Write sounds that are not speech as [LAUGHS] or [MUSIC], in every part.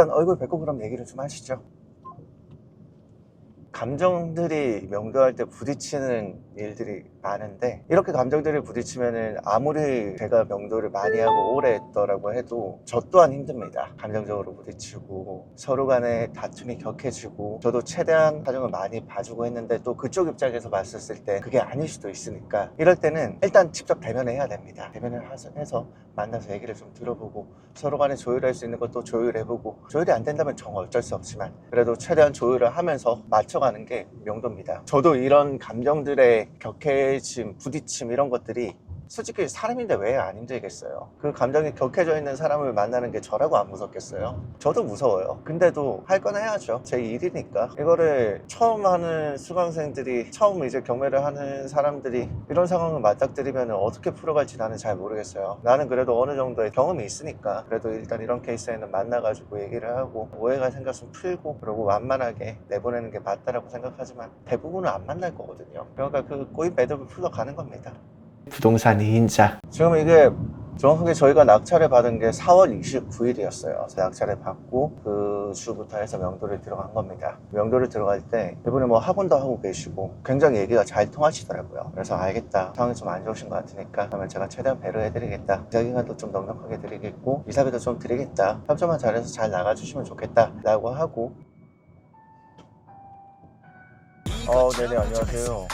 일단 얼굴 뵙고 그럼 얘기를 좀 하시죠. 감정들이 명도할 때 부딪히는 일들이 많은데 이렇게 감정들이 부딪히면은 아무리 제가 명도를 많이 하고 오래 했더라고 해도 저 또한 힘듭니다. 감정적으로 부딪히고 서로 간에 다툼이 격해지고 저도 최대한 사정을 많이 봐주고 했는데 또 그쪽 입장에서 봤었을 때 그게 아닐 수도 있으니까 이럴 때는 일단 직접 대면을 해야 됩니다. 대면을 해서 만나서 얘기를 좀 들어보고 서로 간에 조율할 수 있는 것도 조율해보고 조율이 안 된다면 정 어쩔 수 없지만 그래도 최대한 조율을 하면서 맞춰가는 게 명도입니다. 저도 이런 감정들의 격해짐, 부딪힘 이런 것들이 솔직히 사람인데 왜 안 힘들겠어요? 그 감정이 격해져 있는 사람을 만나는 게 저라고 안 무섭겠어요? 저도 무서워요. 근데도 할 건 해야죠. 제 일이니까. 이거를 처음 하는 수강생들이, 처음 이제 경매를 하는 사람들이 이런 상황을 맞닥뜨리면 어떻게 풀어갈지 나는 잘 모르겠어요. 나는 그래도 어느 정도의 경험이 있으니까 그래도 일단 이런 케이스에는 만나가지고 얘기를 하고 오해가 생겼으면 풀고 그러고 완만하게 내보내는 게 맞다라고 생각하지만 대부분은 안 만날 거거든요. 그러니까 그 꼬인 매듭을 풀어가는 겁니다. 부동산 2인자. 지금 이게 정확하게 저희가 낙찰을 받은 게 4월 29일이었어요. 낙찰을 받고 그 주부터 해서 명도를 들어간 겁니다. 명도를 들어갈 때 이분이 뭐 학원도 하고 계시고 굉장히 얘기가 잘 통하시더라고요. 그래서 알겠다. 상황이 좀 안 좋으신 것 같으니까 그러면 제가 최대한 배려해드리겠다. 이자기간도 좀 넉넉하게 드리겠고 이사비도 좀 드리겠다. 협조만 잘해서 잘 나가주시면 좋겠다. 라고 하고 어, 네네, 안녕하세요.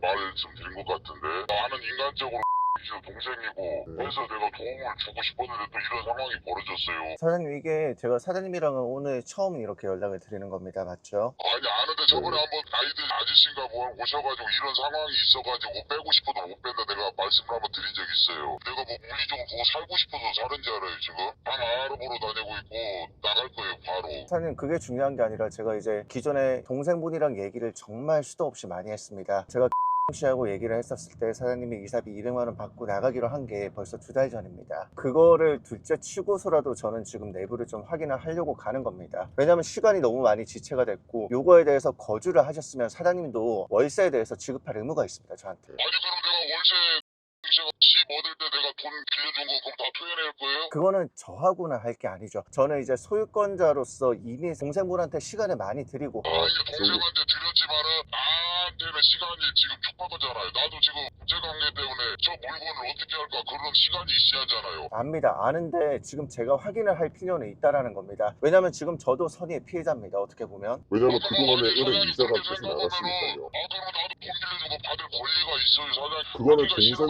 내가 말씀드린 것 같은데 나는 인간적으로 [LAUGHS] 이제 동생이고 그래서 내가 도움을 주고 싶었는데 또 이런 상황이 벌어졌어요 사장님, 이게 제가 사장님이랑은 오늘 처음 이렇게 연락을 드리는 겁니다. 맞죠? 아니 아는데 저번에 한번 아이들 아저씨인가 뭐 오셔가지고 이런 상황이 있어가지고 빼고 싶어도 못 뺀다 내가 말씀을 한번 드린 적이 있어요 내가 뭐 물리적으로 보고 살고 싶어서 사는지 알아요 지금 방 알아보러 다니고 있고 나갈 거예요 바로 사장님, 그게 중요한 게 아니라 제가 이제 기존에 동생분이랑 얘기를 정말 수도 없이 많이 했습니다. 제가 씨하고 얘기를 했었을 때 사장님이 이사비 200만 원 받고 나가기로 한 게 벌써 두 달 전입니다. 그거를 둘째 치고서라도 저는 지금 내부를 좀 확인을 하려고 가는 겁니다. 왜냐면 시간이 너무 많이 지체가 됐고 요거에 대해서 거주를 하셨으면 사장님도 월세에 대해서 지급할 의무가 있습니다. 저한테. 아니 그럼 내가 월세 집 얻을 때 내가 돈 빌려준 거 그럼 다 토해낼 거예요? 그거는 저하고는 할 게 아니죠. 저는 이제 소유권자로서 이미 동생분한테 시간을 많이 드리고 아니 동생한테 드렸지만은 나 한테는 시간이 지금 촉박하잖아요. 나도 지금 국제관계 때문에 저 물건을 어떻게 할까 그런 시간이 있어야 하잖아요. 압니다. 아는데 지금 제가 확인을 할 필요는 있다라는 겁니다. 왜냐면 지금 저도 선의의 피해자입니다. 어떻게 보면. 왜냐면 그동안에 은행 이자가 그렇게 계속 생각하면은 나갔으니까요. 아 그러면 나도 돈 빌려준 거 받을 권리가 있어요 사장님. 그거는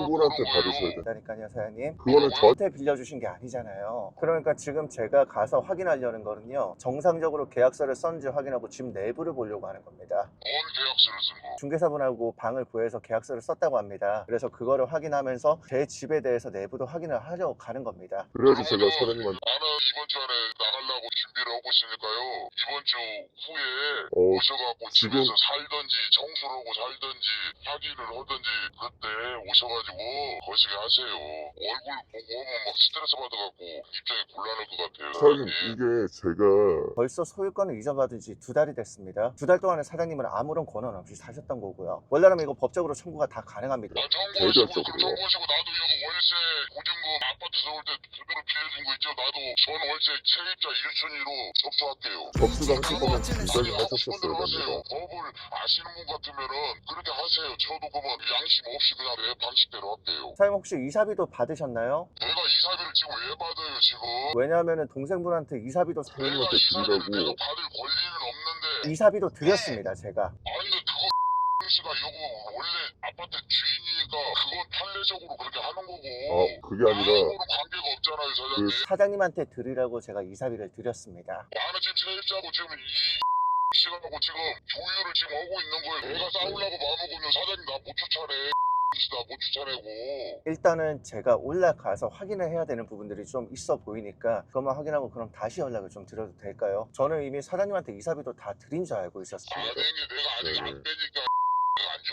그런 받으셔야. 돼요. 그러니까요, 사장님. 그거는 저 저한테 빌려주신 게 아니잖아요. 그러니까 지금 제가 가서 확인하려는 거는요. 정상적으로 계약서를 썼는지 확인하고 집 내부를 보려고 하는 겁니다. 뭔 계약서를 쓴 거? 중개사분하고 방을 구해서 계약서를 썼다고 합니다. 그래서 그거를 확인하면서 제 집에 대해서 내부도 확인을 하려고 가는 겁니다. 그래야지 제가 사장님한테 나는 이번 주 안에 나가려고 준비를 하고 있으니까요. 이번 주 후에 어, 오셔갖고 지금- 집에서 살든지 청소를 하고 살든지 확인을 하든지 그때 오셔가지고 거시기 하세요. 얼굴 보고 오면 막 스트레스 받아갖고 입장이 곤란할 것 같아요. 사장님 예. 이게 제가 벌써 소유권을 잊어받은 지 두 달이 됐습니다. 두 달 동안에 사장님은 아무런 권한 없이 사셨 던 거고요. 원래라면 이거 법적으로 청구가 다 가능합니다. 아. 그럼 청구하시고 나도 이거 월세 보증금 아파트 서울 때 제대로 빌려준 거 있죠. 나도 전 월세 세입자 1순위로 접수할게요. 접수가 하실 거면 하셨었어야 대로 하세요. 됩니다. 법을 아시는 분 같으면은 그렇게 하세요. 저도 그러면 양심 없이 그냥 내 방식대로 할게요. 사장님 혹시 이사비도 받으셨나요? 내가 이사비를 지금 왜 받아요 지금? 왜냐하면 동생분한테 이사비도 내가 사장님한테 이사비를 내가 받을 권리는 없는데 이사비도 드렸습니다. 제가. 아 씨가 이거 원래 아파트 주인이니까 그건 판례적으로 그렇게 하는 거고 어 그게 아니라 아무런 관계가 없잖아요 사장님 그 사장님한테 드리라고 제가 이사비를 드렸습니다. 나는 지금 세입자고 지금 이 [LAUGHS] 씨가고 지금 조율을 지금 하고 있는 거예요 내가 싸우려고 마음먹으면 사장님 나 못 쫓아내 [LAUGHS] 나못 쫓아내고 일단은 제가 올라가서 확인을 해야 되는 부분들이 좀 있어 보이니까 그것만 확인하고 그럼 다시 연락을 좀 드려도 될까요? 저는 이미 사장님한테 이사비도 다 드린 줄 알고 있었습니다. 아니 내가 아직 네. 안 되니까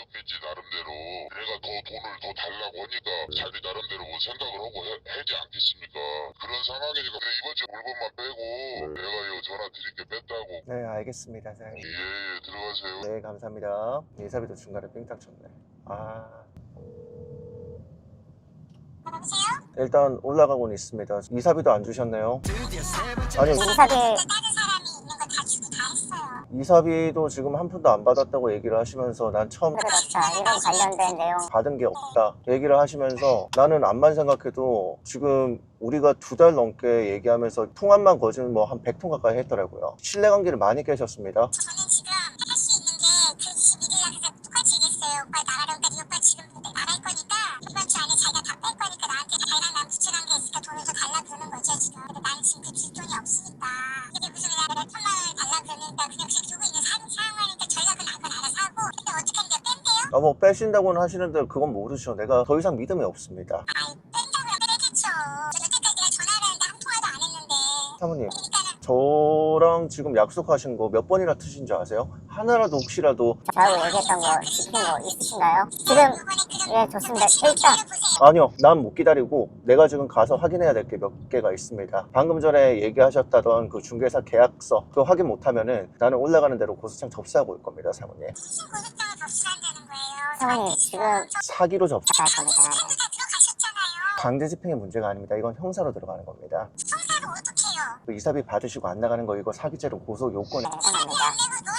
안 줬겠지 나름대로 내가 더 돈을 더 달라고 하니까 네. 자기 나름대로 뭐 생각을 하고 해, 하지 않겠습니까 그런 상황이니까 그래, 이번 주 물건만 빼고 네. 내가 이거 전화 드릴 게 뺐다고 네, 알겠습니다, 사장님. 예, 예 들어가세요 네, 감사합니다. 이사비도 중간에 삥딱 쳤네. 아. 일단 올라가고는 있습니다. 이사비도 안 주셨네요. 아니 이사비 이사비도 지금 한 푼도 안 받았다고 얘기를 하시면서 난 처음 그렇다 이런 관련된 내용 받은 게 없다 얘기를 하시면서 나는 암만 생각해도 지금 우리가 두 달 넘게 얘기하면서 통화만 거진 뭐 한 100통 가까이 했더라고요. 신뢰관계를 많이 깨셨습니다. 뺀대요? 아, 뭐 빼신다고는 하시는데 그건 모르죠. 내가 더 이상 믿음이 없습니다. 아이 뺀다고요 빼겠죠. 저 여태까지 내가 전화를 했는데 한 통화도 안 했는데 사모님 저랑 지금 약속하신 거 몇 번이나 트신 줄 아세요? 하나라도 혹시라도 저하고 얘기했던 거 지킨 거 있으신가요? 지금 예 좋습니다 일단. 아니요, 난 못 기다리고 내가 지금 가서 확인해야 될 게 몇 개가 있습니다. 방금 전에 얘기하셨다던 그 중개사 계약서 그거 확인 못하면은 나는 올라가는 대로 고소장 접수하고 올 겁니다, 사모님. 접수한다는 거예요? 사모님 지금 사기로 접수. 할 겁니다. 강제 집행이 문제가 아닙니다. 이건 형사로 들어가는 겁니다. 형사로 어떻게 해요? 그 이사비 받으시고 안 나가는 거 이거 사기죄로 고소 요건이 죄송합니다 내가 너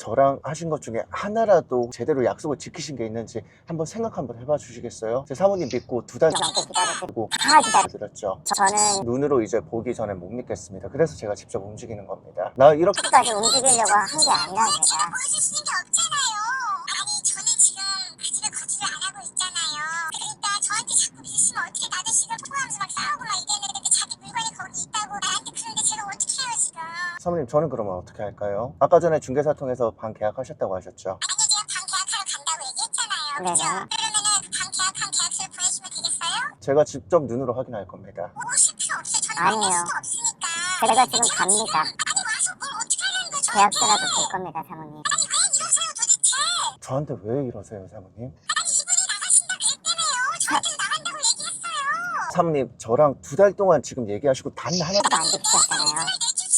저랑 하신 것 중에 하나라도 제대로 약속을 지키신 게 있는지 한번 생각 한번 해봐 주시겠어요? 제 사모님 믿고 두 달 기다리고 드렸죠. 저는 눈으로 이제 보기 전에 못 믿겠습니다. 그래서 제가 직접 움직이는 겁니다. 나 이렇게 끝까지 움직이려고 한 게 아니라 제가 사모님 저는 그러면 어떻게 할까요? 아까 전에 중개사 통해서 방 계약하셨다고 하셨죠? 네네. 계약한 계약서를 보내주면 되겠어요? 제가 직접 눈으로 확인할 겁니다. 오실 필요 없어요. 저는 아니에요. 만날 수도 없으니까. 제가 지금 갑니다 아니 와서 뭘 어떻게 하려는 거죠? 계약서라도 줄 겁니다 사모님 아니 왜 이러세요 도대체? 저한테 왜 이러세요, 사모님? 아니 이분이 나가신다 그랬다며요. 저한테 나간다고 얘기했어요. 사모님 저랑 두 달 동안 지금 얘기하시고 단 하나 하나도 안 지키셨잖아요 게 아니잖아요.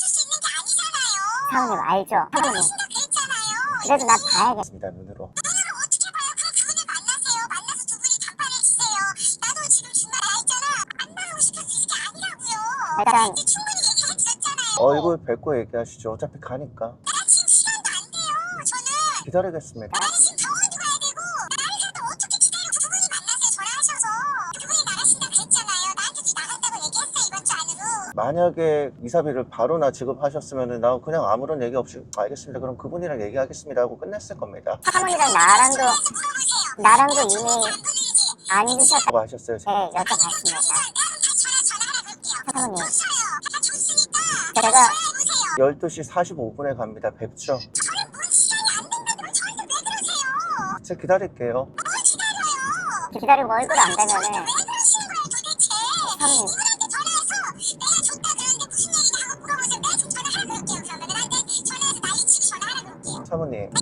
사모님 알죠? 사모님 그랬잖아요. 그래도 나 봐야겠 있습니다, 눈으로. 아니라고요. 일단. 얼굴 뵙고 얘기하시죠. 어차피 가니까. 나 지금 시간도 안 돼요. 저는 기다리겠습니다. 만약에 이사비를 바로 나 지급하셨으면은 나 그냥 아무런 얘기 없이 알겠습니다. 그럼 그분이랑 얘기하겠습니다 하고 끝냈을 겁니다. 사모님이랑 나랑도. 나랑도 이미 안 라고 하셨어요. 네, 여쭤봤습니다. 사모님, 제가 전화해보세요. 12시 45분에 갑니다. 뵙죠. 저는 뭔 시간이 안 된다면 저한테 왜 그러세요? 제가 기다릴게요. 뭘 기다려요? 기다리고 얼굴 안 되면은 왜 그러시는 거예요 도대체? 사모님 그럴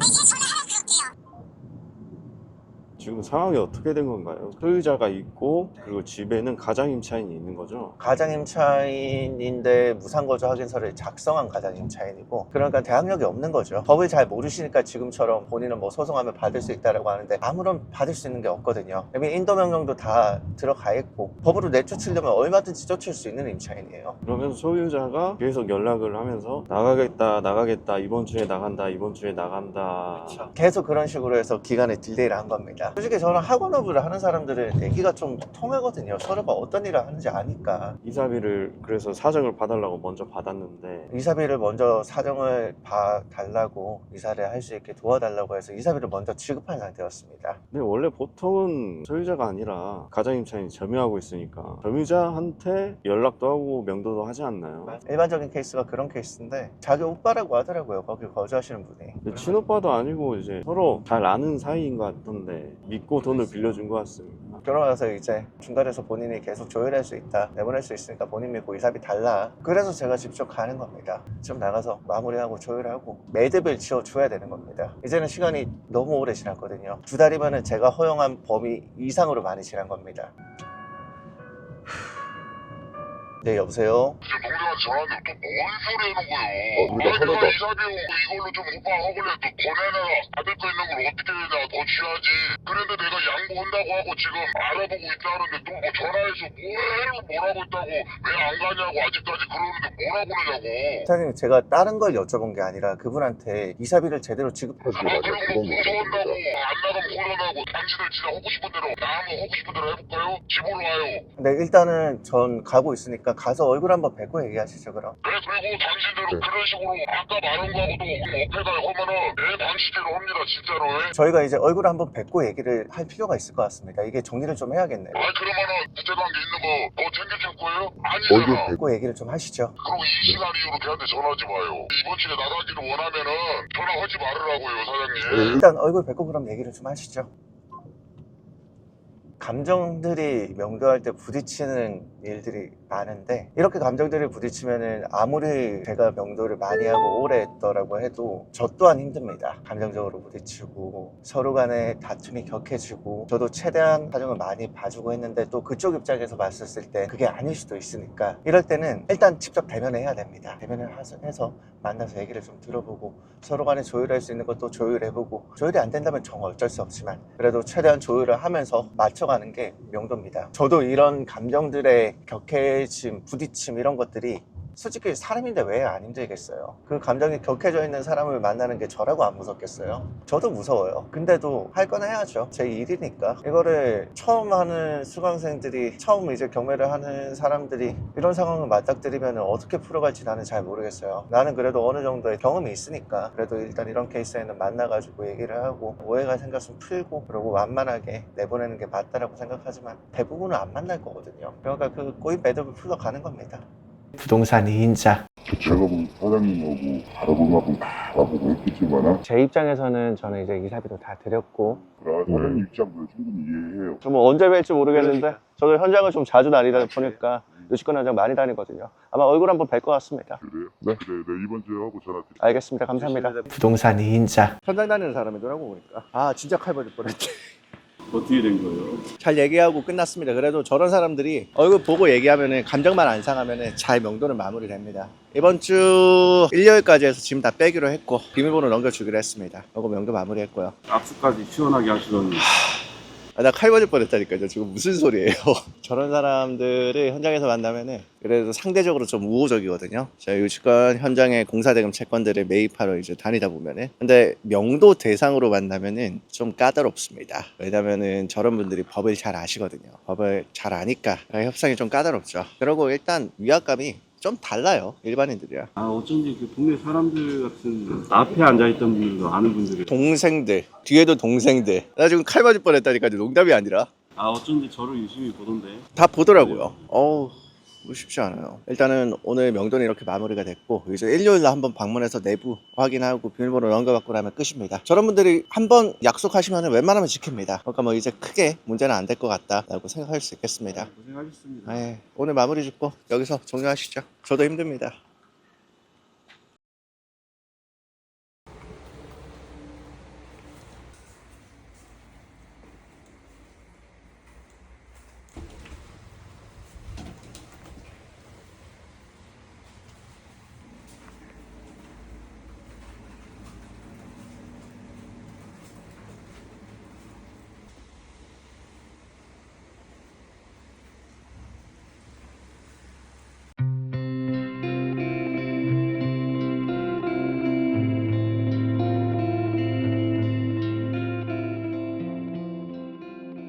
상황이 어떻게 된 건가요? 소유자가 있고 그리고 집에는 가장 임차인이 있는 거죠. 가장임차인인데 무상거주 확인서를 작성한 가장임차인이고 그러니까 대항력이 없는 거죠. 법을 잘 모르시니까 지금처럼 본인은 뭐 소송하면 받을 수 있다라고 하는데 아무런 받을 수 있는 게 없거든요. 이미 인도 명령도 다 들어가 있고 법으로 내쫓으려면 얼마든지 쫓을 수 있는 임차인이에요. 그러면 소유자가 계속 연락을 하면서 나가겠다, 나가겠다, 이번 주에 나간다, 이번 주에 나간다. 계속 그런 식으로 해서 기간에 딜레이를 한 겁니다. 솔직히 저는 학원 업을 하는 사람들은 얘기가 좀 통하거든요. 서로가 어떤 일을 하는지 아니까. 이사비를 그래서 사정을 봐달라고 먼저 받았는데 이사비를 먼저 사정을 봐달라고 이사를 할 수 있게 도와달라고 해서 이사비를 먼저 지급한 상태였습니다. 근데 원래 보통은 소유자가 아니라 가장 임차인이 점유하고 있으니까 점유자한테 연락도 하고 명도도 하지 않나요? 일반적인 케이스가 그런 케이스인데 자기 오빠라고 하더라고요. 거기 거주하시는 분이. 근데 친오빠도 아니고 이제 서로 잘 아는 사이인 것 같던데 믿고 돈을 빌려준 것 같습니다. 결혼해서 이제 중간에서 본인이 계속 조율할 수 있다. 내보낼 수 있으니까 본인 믿고 이사비 달라. 그래서 제가 직접 가는 겁니다. 좀 나가서 마무리하고 조율하고 매듭을 지어줘야 되는 겁니다. 이제는 시간이 너무 오래 지났거든요. 두 달이면 은 제가 허용한 범위 이상으로 많이 지난 겁니다. 네, 여보세요? 지금 동생한테 전화했는데 또 뭔 소리 하는 거예요? 어, 우리가 아니 내가 이사비용 이걸로 좀 오빠 허글래 또 권해내가 받을 거 있는 걸 어떻게 해야 더 취하지 그런데 내가 양보한다고 하고 지금 알아보고 있다는데 또 뭐 전화해서 뭐해로 뭐라고 있다고 왜 안 가냐고 아직까지 그러는데 뭐라고 그러냐고 사장님 제가 다른 걸 여쭤본 게 아니라 그분한테 이사비를 제대로 지급해 아뭐 그건 고소한다고 맞습니다. 안 나가면 고소하고 당신들 진짜 하고 싶은 대로 나 한번 하고 싶은 대로 해볼까요? 집으로 와요 근데 일단은 전 가고 있으니까 가서 얼굴 한번 뵙고 얘기하시죠 그럼 그래 그리고 당신들은 네. 그런 식으로 아까 말한 거하고도 어폐가 하면은 합니다 진짜로 예? 저희가 이제 얼굴 한번 뵙고 얘기를 할 필요가 있을 것 같습니다. 이게 정리를 좀 해야겠네요. 아니 그러면은 부재관계 있는 거더 챙겨줄 거예요? 얼굴 아니잖아. 뵙고 얘기를 좀 하시죠. 그리고 이 시간 이후로 걔한테 전화하지 마요. 이번 주에 나가기를 원하면은 전화하지 말으라고요 사장님. 네. 일단 얼굴 뵙고 그럼 얘기를 좀 하시죠. 감정들이 명도할 때 부딪히는 일들이 많은데 이렇게 감정들이 부딪히면은 아무리 제가 명도를 많이 하고 오래 했더라고 해도 저 또한 힘듭니다 감정적으로 부딪히고 서로 간에 다툼이 격해지고 저도 최대한 사정을 많이 봐주고 했는데 또 그쪽 입장에서 봤을 때 그게 아닐 수도 있으니까 이럴 때는 일단 직접 대면해야 됩니다 대면을 해서 만나서 얘기를 좀 들어보고 서로 간에 조율할 수 있는 것도 조율해보고 조율이 안 된다면 정 어쩔 수 없지만 그래도 최대한 조율을 하면서 맞춰가는 게 명도입니다. 저도 이런 감정들의 격해 짐, 부딪힘 이런 것들이 솔직히 사람인데 왜 안 힘들겠어요? 그 감정이 격해져 있는 사람을 만나는 게 저라고 안 무섭겠어요? 저도 무서워요. 근데도 할 건 해야죠. 제 일이니까. 이거를 처음 하는 수강생들이, 처음 이제 경매를 하는 사람들이 이런 상황을 맞닥뜨리면 어떻게 풀어갈지 나는 잘 모르겠어요. 나는 그래도 어느 정도의 경험이 있으니까 그래도 일단 이런 케이스에는 만나가지고 얘기를 하고 오해가 생겼으면 풀고 그리고 완만하게 내보내는 게 맞다라고 생각하지만 대부분은 안 만날 거거든요. 그러니까 그 꼬인 매듭을 풀어가는 겁니다. 부동산 2인자. 제가 뭐 사장님하고 알아볼 만큼 다 알아보고 했겠지만 제 입장에서는 저는 이제 이사비도 다 드렸고. 그래 사장님 입장도 충분히 이해해요. 뭐 언제 뵐지 모르겠는데 저도 현장을 좀 자주 다니다 보니까 유치권 현장 많이 다니거든요. 아마 얼굴 한번 뵐 것 같습니다. 그래요? 네. 그래 네, 이번 주에 하고 전화 드릴게요. 알겠습니다. 감사합니다. 부동산 2인자. 현장 다니는 사람이더라고 보니까. 아 진짜 칼 버릴 뻔했지 어떻게 된 거예요? 잘 얘기하고 끝났습니다. 그래도 저런 사람들이 얼굴 보고 얘기하면 감정만 안 상하면 잘 명도는 마무리됩니다. 이번 주 일요일까지 해서 짐 다 빼기로 했고 비밀번호 넘겨주기로 했습니다. 이거 명도 마무리했고요. 악수까지 시원하게 하시더니 아, 나 칼 맞을 뻔했다니까요. 지금 무슨 소리예요? [LAUGHS] 저런 사람들을 현장에서 만나면은 그래도 상대적으로 좀 우호적이거든요. 제가 유치권 현장에 공사대금 채권들을 매입하러 이제 다니다 보면은 근데 명도 대상으로 만나면은 좀 까다롭습니다. 왜냐면은 저런 분들이 법을 잘 아시거든요. 법을 잘 아니까 협상이 좀 까다롭죠. 그리고 일단 위압감이 좀 달라요. 일반인들이랑. 아 어쩐지 그 동네 사람들 같은 앞에 앉아있던 분들도 아는 분들이 동생들, 뒤에도 동생들. 나 지금 칼 맞을 뻔했다니까 농담이 아니라. 아 어쩐지 저를 유심히 보던데 다 보더라고요. 어우, 뭐 쉽지 않아요. 일단은 오늘 명도는 이렇게 마무리가 됐고, 이제 일요일 날 한번 방문해서 내부 확인하고 비밀번호 넘겨받고 나면 끝입니다. 저런 분들이 한번 약속하시면 웬만하면 지킵니다. 그러니까 뭐 이제 크게 문제는 안 될 것 같다라고 생각할 수 있겠습니다. 고생하셨습니다 예, 오늘 마무리 짓고 여기서 종료하시죠. 저도 힘듭니다.